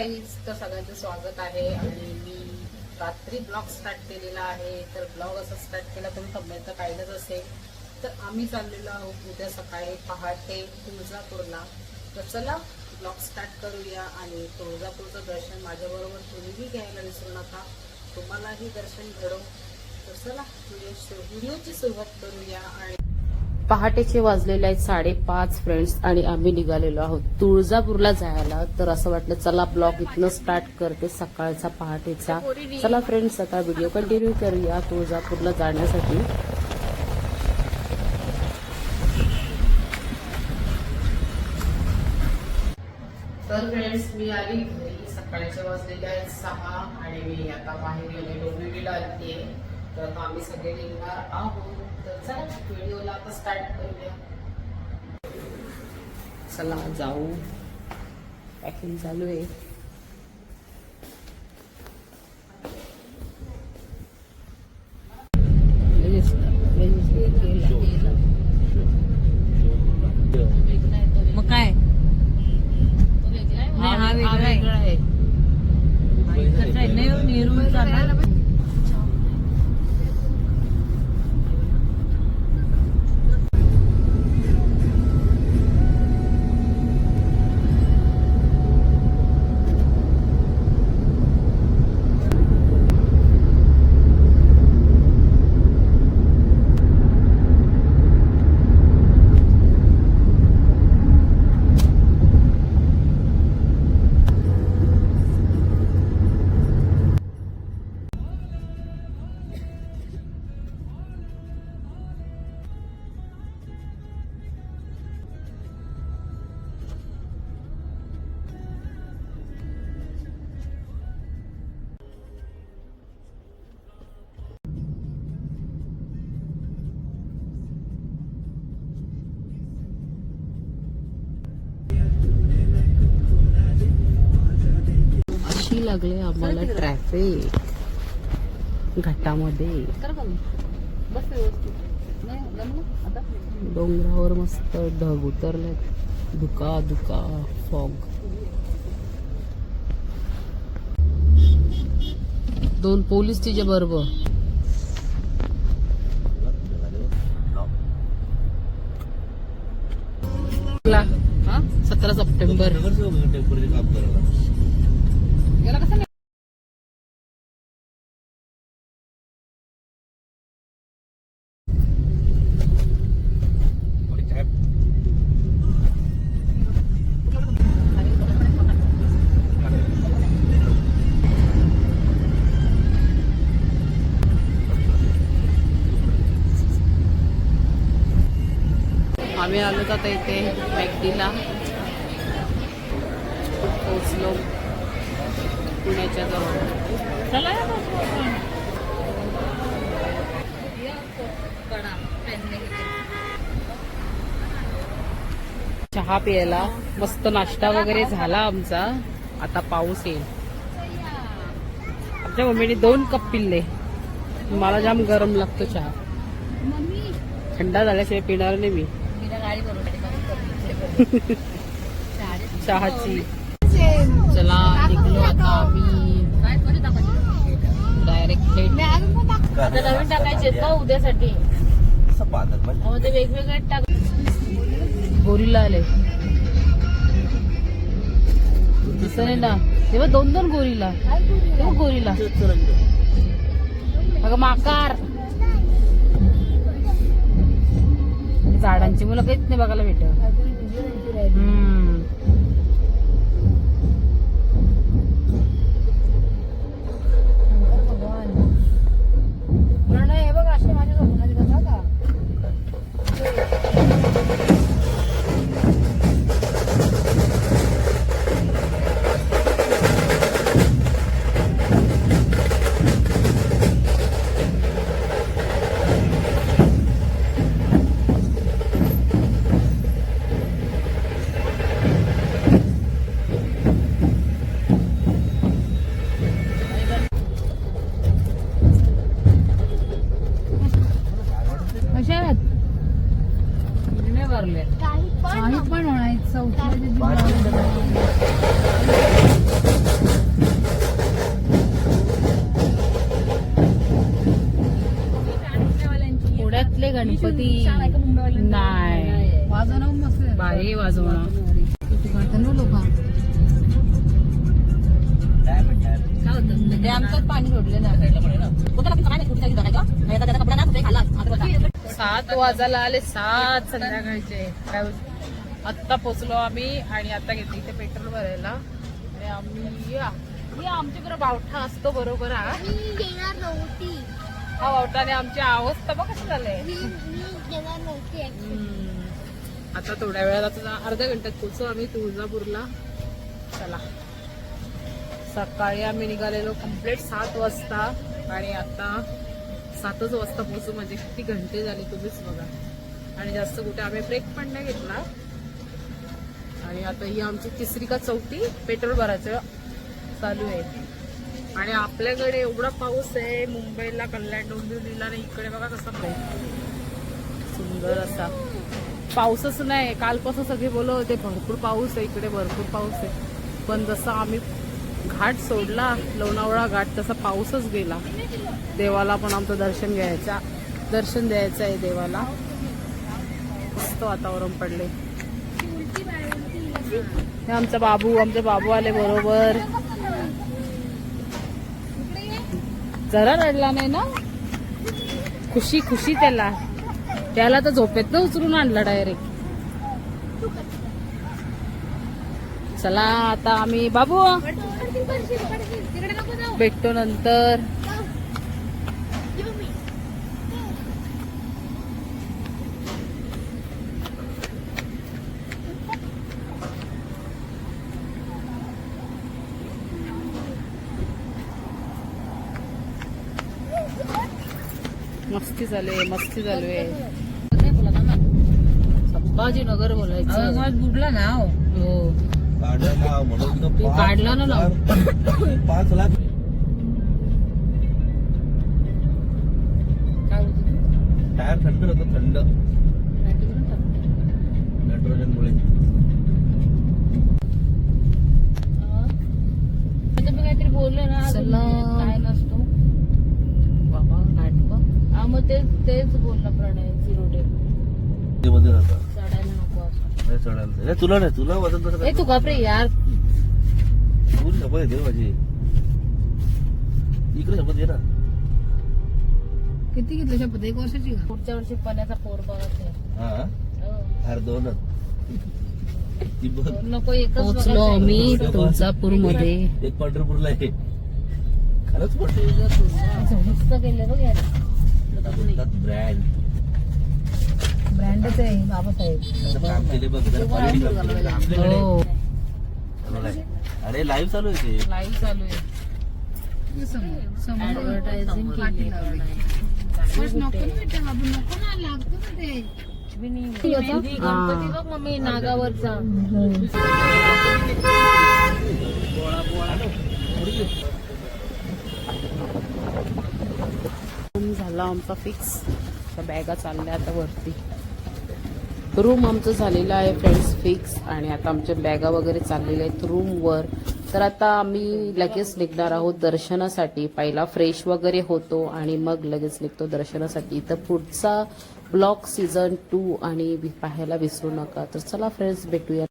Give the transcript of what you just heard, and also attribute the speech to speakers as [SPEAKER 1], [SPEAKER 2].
[SPEAKER 1] Guys तर सगळ्यांचं स्वागत आहे. आणि मी रात्री ब्लॉग स्टार्ट केलेला आहे. तर ब्लॉग असं स्टार्ट केला तुम्ही कंपनीत तर पाहिलंच असेल. तर आम्ही चाललेलो आहोत उद्या सकाळी पहाटे तुळजापूरला. तर चला ब्लॉग स्टार्ट करूया. आणि तुळजापूरचं दर्शन माझ्याबरोबर तुम्हीही घ्यायला विसरू नका. तुम्हालाही दर्शन घडो. तर चला व्हिडिओ व्हिडिओची सुरुवात करूया. आणि पहाटेचे वाजलेले आहेत साडेपाच फ्रेंड्स आणि आम्ही निघालेलो आहोत तुळजापूरला जायला. तर असं वाटलं चला ब्लॉग इथनं स्टार्ट करते सकाळचा पहाटेचा. चला फ्रेंड्स आता व्हिडिओ कंटिन्यू करूया तुळजापूरला जाण्यासाठी. तर फ्रेंड्स मी आली घरी सकाळचे वाजलेले आहेत सहा आणि मी आता बाहेर गेले डोंबिवलीला आली तर आता आम्ही सगळे निघणार आहोत. चला व्हिडिओला आता स्टार्ट करूया चला जाऊ. पॅकिंग चालू आहे. लागले आम्हाला ट्रॅफिक घाटामध्ये
[SPEAKER 2] बस व्यवस्थित. नाही, जमलं? आता?
[SPEAKER 1] डोंगरावर मस्त ढग उतरले दुका दुका फॉग दोन पोलीस तिच्या बरोबर
[SPEAKER 2] हा?
[SPEAKER 1] सतरा सप्टेंबर
[SPEAKER 2] याला कसं?
[SPEAKER 1] आम्ही आलो आता इथे मॅगडीला पोचलो पुण्याच्या जवळ.
[SPEAKER 2] चला.
[SPEAKER 1] चहा प्यायला मस्त नाश्ता वगैरे झाला आमचा. आता पाऊस येईल. आमच्या मम्मीने दोन कप पिल्ले. मला जाम गरम लागतो चहा. थंडा झाल्याशिवाय पिणार नाही मी. चहाची. चला निघलो आता आम्ही.
[SPEAKER 2] काय टाकायचे?
[SPEAKER 1] डायरेक्ट थेट
[SPEAKER 2] आता नवीन टाकायचे का उद्यासाठी. अहो, ते वेगवेगळे टाक
[SPEAKER 1] गोरीला आले. दिसत नाही ना? तेव्हा दोन दोन गोरीला. तेव्हा गोरीला. अगं माकार. झाडांची मुलं काहीच नाही बघायला भेट पुण्यातले गणपती नाही.
[SPEAKER 2] वाजवणार बाहेर वाजवणार लोक ते आमच्यात पाणी सोडलेलं आहे
[SPEAKER 1] सात वाजायला आले सात संध्याकाळचे. आत्ता पोचलो आम्ही आणि आता घेतली इथे पेट्रोल भरायला. आणि आम्ही या. आमच्याकडे बावठा असतो बरोबर हा?
[SPEAKER 3] मी देणार नव्हती.
[SPEAKER 1] हा बावठाने आमची अवस्था बघ कशी झालंय.
[SPEAKER 3] मी मी देणार नव्हती actually.
[SPEAKER 1] आता थोड्या वेळात आता अर्ध्या घंट्यात पोचू आम्ही तुळजापूरला. चला. सकाळी आम्ही निघालेलो कंप्लीट सात वाजता आणि आता सातच वाजता पोचू म्हणजे किती घंटे झाले तुम्हीच बघा. आणि जास्त कुठे आम्ही ब्रेक पण नाही घेतला. आणि आता ही आमची तिसरी का चौथी पेट्रोल भरायचं चालू आहे. आणि आपल्याकडे एवढा पाऊस आहे मुंबईला कल्याण डोंबिवलीला आणि इकडे बघा कसा पाऊस सुंदर असा. पाऊसच नाही कालपासून सगळे बोलत होते भरपूर पाऊस आहे इकडे भरपूर पाऊस आहे. पण जसा आम्ही घाट सोडला लोणावळा घाट तसा पाऊसच गेला. देवाला पण आमचं दर्शन घ्यायचा दर्शन द्यायचं आहे देवाला. मस्त वातावरण पडले हे आमचा बाबू आमचे बाबू आले बरोबर. जरा रडला नाही ना? खुशी खुशी त्याला. त्याला तर झोपेत उचलून आणला डायरेक्ट चला आता आम्ही बाबू. भेटतो नंतर. मस्ती चालू आहे मस्ती चालू आहे संभाजीनगर बोलायचं.
[SPEAKER 2] बुडला ना हो.
[SPEAKER 1] हो.
[SPEAKER 4] काढलं
[SPEAKER 1] ना
[SPEAKER 4] पाच लाख. टायर थंड होतं थंड. नायट्रोजन मुळे.
[SPEAKER 2] काहीतरी बोलले ना. काय नसतो. हा मग तेच तेच बोलला प्रणय झिरो डे
[SPEAKER 4] ते मध्ये राहतं.
[SPEAKER 2] चढायला नको असं.
[SPEAKER 4] नाही चढायला नाही, तुला नाही तुला वजन कसं
[SPEAKER 1] ए तू घाबरे यार.
[SPEAKER 4] तू शपथ येते माझी. इकडे शपथ ये ना.
[SPEAKER 2] किती घेतलं शपथ? एक वर्षाची का? पुढच्या वर्षी पण्याचा पोर बघत आहे
[SPEAKER 4] हा?
[SPEAKER 2] हो.
[SPEAKER 4] अरे दोनच. ती बघ.
[SPEAKER 2] नको एकच
[SPEAKER 1] पोहोचलो
[SPEAKER 2] बघायचं.
[SPEAKER 1] आम्ही तुळजापूरमध्ये
[SPEAKER 4] एक पंढरपूरला आहे. खरंच पडते
[SPEAKER 2] नुसतं गेले बघ यार
[SPEAKER 4] ब्रँड
[SPEAKER 2] ब्रँडच आहे बाबासाहेब.
[SPEAKER 1] हो.
[SPEAKER 4] अरे लाईव्ह चालू आहे ते.
[SPEAKER 1] लाईव्ह चालू आहे.
[SPEAKER 2] मम्मी नागावरचा
[SPEAKER 1] रूम झाला आमचा फिक्स त्या बॅगा चालल्या आता वरती. रूम आमचं झालेलं आहे फ्रेंड्स फिक्स आणि आता आमच्या बॅगा वगैरे चाललेल्या आहेत रूमवर तर आता आम्ही लगेच निघणार आहोत दर्शनासाठी. पहिला फ्रेश वगैरे होतो आणि मग लगेच निघतो दर्शनासाठी. तर पुढचा ब्लॉग सीझन टू आणि पाहायला विसरू नका. तर चला फ्रेंड्स भेटूया.